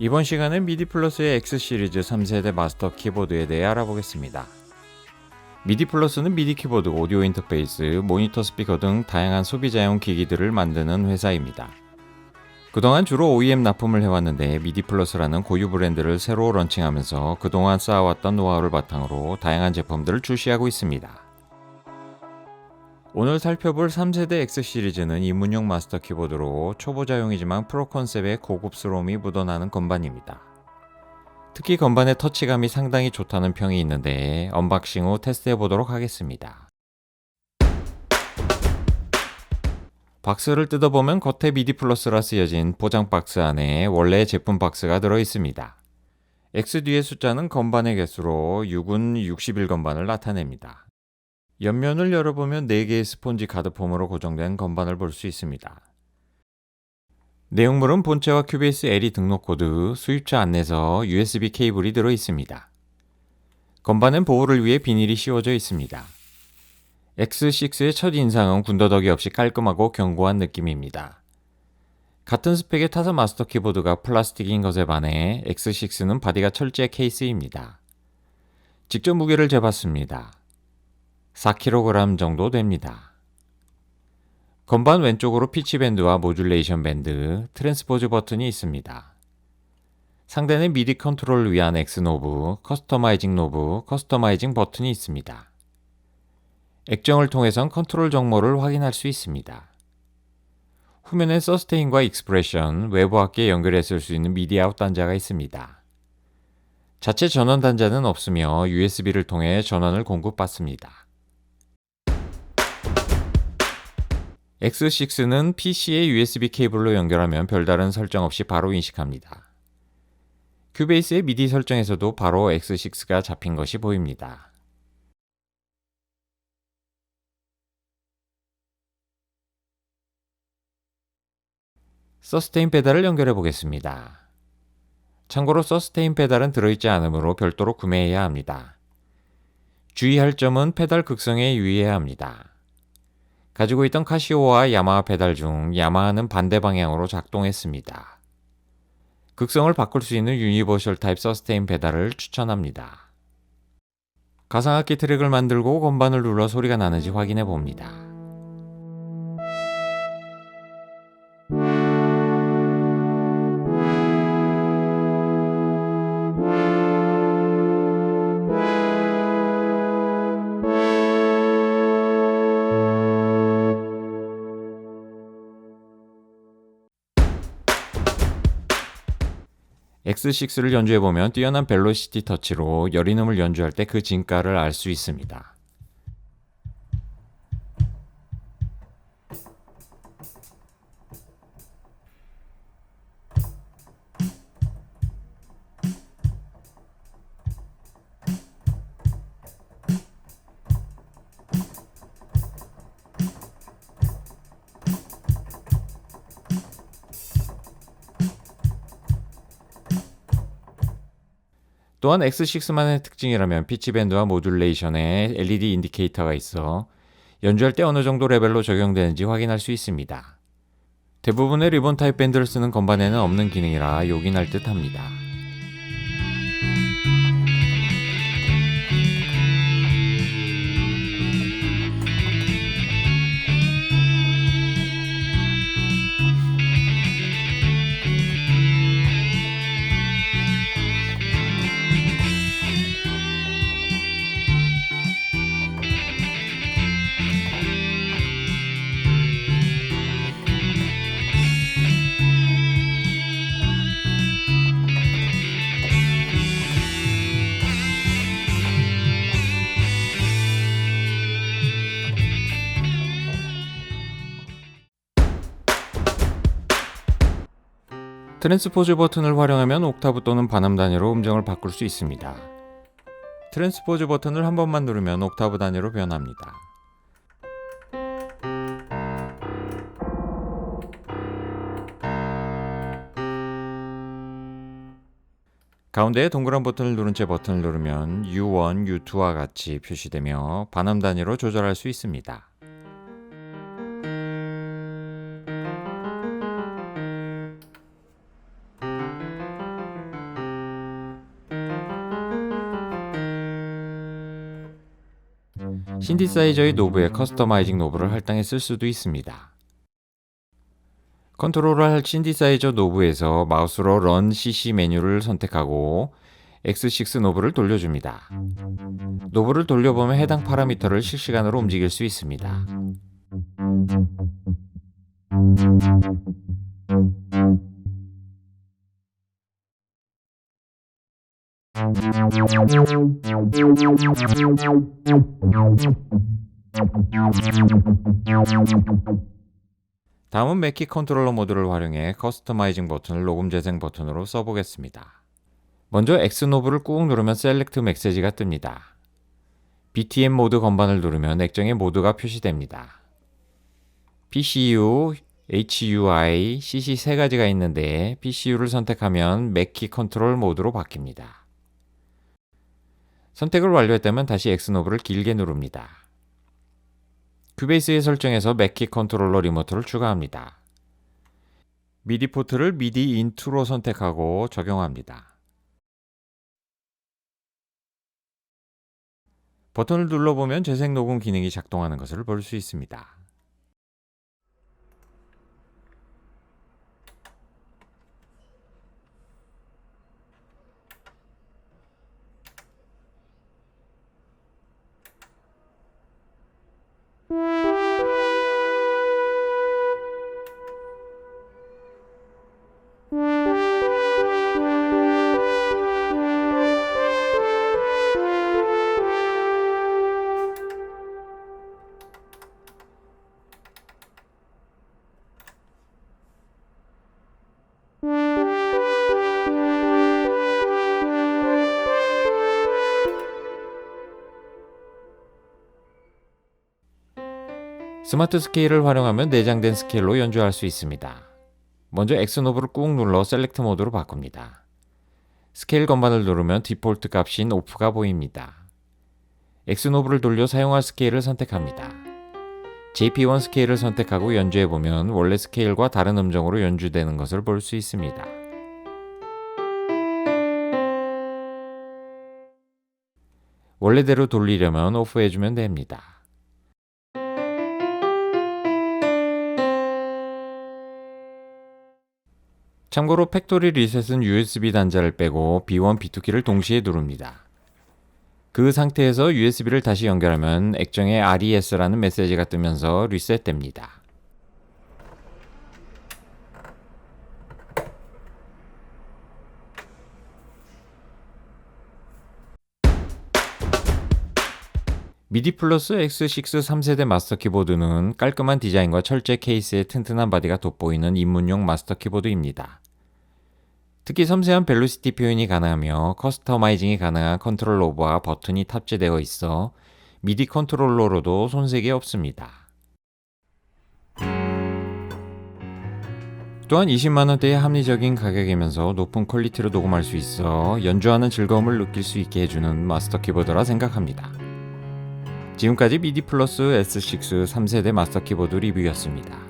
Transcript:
이번 시간은 미디 플러스의 X 시리즈 3세대 마스터 키보드에 대해 알아보겠습니다. 미디 플러스는 미디 키보드, 오디오 인터페이스, 모니터 스피커 등 다양한 소비자용 기기들을 만드는 회사입니다. 그동안 주로 OEM 납품을 해왔는데 미디 플러스라는 고유 브랜드를 새로 런칭하면서 그동안 쌓아왔던 노하우를 바탕으로 다양한 제품들을 출시하고 있습니다. 오늘 살펴볼 3세대 X 시리즈는 입문용 마스터 키보드로 초보자용이지만 프로 컨셉의 고급스러움이 묻어나는 건반입니다. 특히 건반의 터치감이 상당히 좋다는 평이 있는데 언박싱 후 테스트해 보도록 하겠습니다. 박스를 뜯어보면 겉에 미디 플러스라 쓰여진 포장 박스 안에 원래 제품 박스가 들어 있습니다. X 뒤의 숫자는 건반의 개수로 6은 61 건반을 나타냅니다. 옆면을 열어보면 4개의 스폰지 가드폼으로 고정된 건반을 볼 수 있습니다. 내용물은 본체와 큐베이스 LE 등록 코드, 수입차 안내서, USB 케이블이 들어 있습니다. 건반은 보호를 위해 비닐이 씌워져 있습니다. X6의 첫 인상은 군더더기 없이 깔끔하고 견고한 느낌입니다. 같은 스펙의 타사 마스터 키보드가 플라스틱인 것에 반해 X6는 바디가 철제 케이스입니다. 직접 무게를 재봤습니다. 4kg 정도 됩니다. 건반 왼쪽으로 피치밴드와 모듈레이션 밴드, 트랜스포즈 버튼이 있습니다. 상단에 미디 컨트롤을 위한 X 노브, 커스터마이징 노브, 커스터마이징 버튼이 있습니다. 액정을 통해선 컨트롤 정보를 확인할 수 있습니다. 후면에 서스테인과 익스프레션, 외부 악기에 연결했을 수 있는 미디 아웃 단자가 있습니다. 자체 전원 단자는 없으며 USB를 통해 전원을 공급받습니다. X6는 PC에 USB 케이블로 연결하면 별다른 설정 없이 바로 인식합니다. 큐베이스의 미디 설정에서도 바로 X6가 잡힌 것이 보입니다. 서스테인 페달을 연결해 보겠습니다. 참고로 서스테인 페달은 들어있지 않으므로 별도로 구매해야 합니다. 주의할 점은 페달 극성에 유의해야 합니다. 가지고 있던 카시오와 야마하 페달 중 야마하는 반대 방향으로 작동했습니다. 극성을 바꿀 수 있는 유니버셜 타입 서스테인 페달을 추천합니다. 가상악기 트랙을 만들고 건반을 눌러 소리가 나는지 확인해 봅니다. X6를 연주해보면 뛰어난 벨로시티 터치로 여리음을 연주할 때 그 진가를 알 수 있습니다. 또한 X6만의 특징이라면 피치 밴드와 모듈레이션에 LED 인디케이터가 있어 연주할 때 어느 정도 레벨로 적용되는지 확인할 수 있습니다. 대부분의 리본 타입 밴드를 쓰는 건반에는 없는 기능이라 요긴할 듯 합니다. 트랜스포즈 버튼을 활용하면 옥타브 또는 반음 단위로 음정을 바꿀 수 있습니다. 트랜스포즈 버튼을 한 번만 누르면 옥타브 단위로 변합니다. 가운데에 동그란 버튼을 누른 채 버튼을 누르면 U1, U2와 같이 표시되며 반음 단위로 조절할 수 있습니다. 신디사이저의 노브에 커스터마이징 노브를 할당해 쓸 수도 있습니다. 컨트롤을 할 신디사이저 노브에서 마우스로 런 CC 메뉴를 선택하고 X6 노브를 돌려줍니다. 노브를 돌려보면 해당 파라미터를 실시간으로 움직일 수 있습니다. 다음은 맥키 컨트롤러 모드를 활용해 커스터마이징 버튼을 녹음 재생 버튼으로 써보겠습니다. 먼저 X 노브를 꾹 누르면 셀렉트 메시지가 뜹니다. BTM 모드 건반을 누르면 액정의 모드가 표시됩니다. PCU, HUI, CC 세 가지가 있는데 PCU를 선택하면 맥키 컨트롤 모드로 바뀝니다. 선택을 완료했다면 다시 X 노브를 길게 누릅니다. 큐베이스의 설정에서 맥키 컨트롤러 리모트를 추가합니다. 미디 포트를 미디 인투로 선택하고 적용합니다. 버튼을 눌러보면 재생 녹음 기능이 작동하는 것을 볼 수 있습니다. 스마트 스케일을 활용하면 내장된 스케일로 연주할 수 있습니다. 먼저 X노브를 꾹 눌러 셀렉트 모드로 바꿉니다. 스케일 건반을 누르면 디폴트 값인 오프가 보입니다. X노브를 돌려 사용할 스케일을 선택합니다. JP1 스케일을 선택하고 연주해보면 원래 스케일과 다른 음정으로 연주되는 것을 볼 수 있습니다. 원래대로 돌리려면 오프해주면 됩니다. 참고로 팩토리 리셋은 USB 단자를 빼고 B1, B2 키를 동시에 누릅니다. 그 상태에서 USB를 다시 연결하면 액정에 RES라는 메시지가 뜨면서 리셋됩니다. 미디 플러스 X6 3세대 마스터 키보드는 깔끔한 디자인과 철제 케이스에 튼튼한 바디가 돋보이는 입문용 마스터 키보드입니다. 특히 섬세한 벨로시티 표현이 가능하며 커스터마이징이 가능한 컨트롤 로버와 버튼이 탑재되어 있어 미디 컨트롤러로도 손색이 없습니다. 또한 20만원대의 합리적인 가격이면서 높은 퀄리티로 녹음할 수 있어 연주하는 즐거움을 느낄 수 있게 해주는 마스터 키보드라 생각합니다. 지금까지 미디 플러스 S6 3세대 마스터 키보드 리뷰였습니다.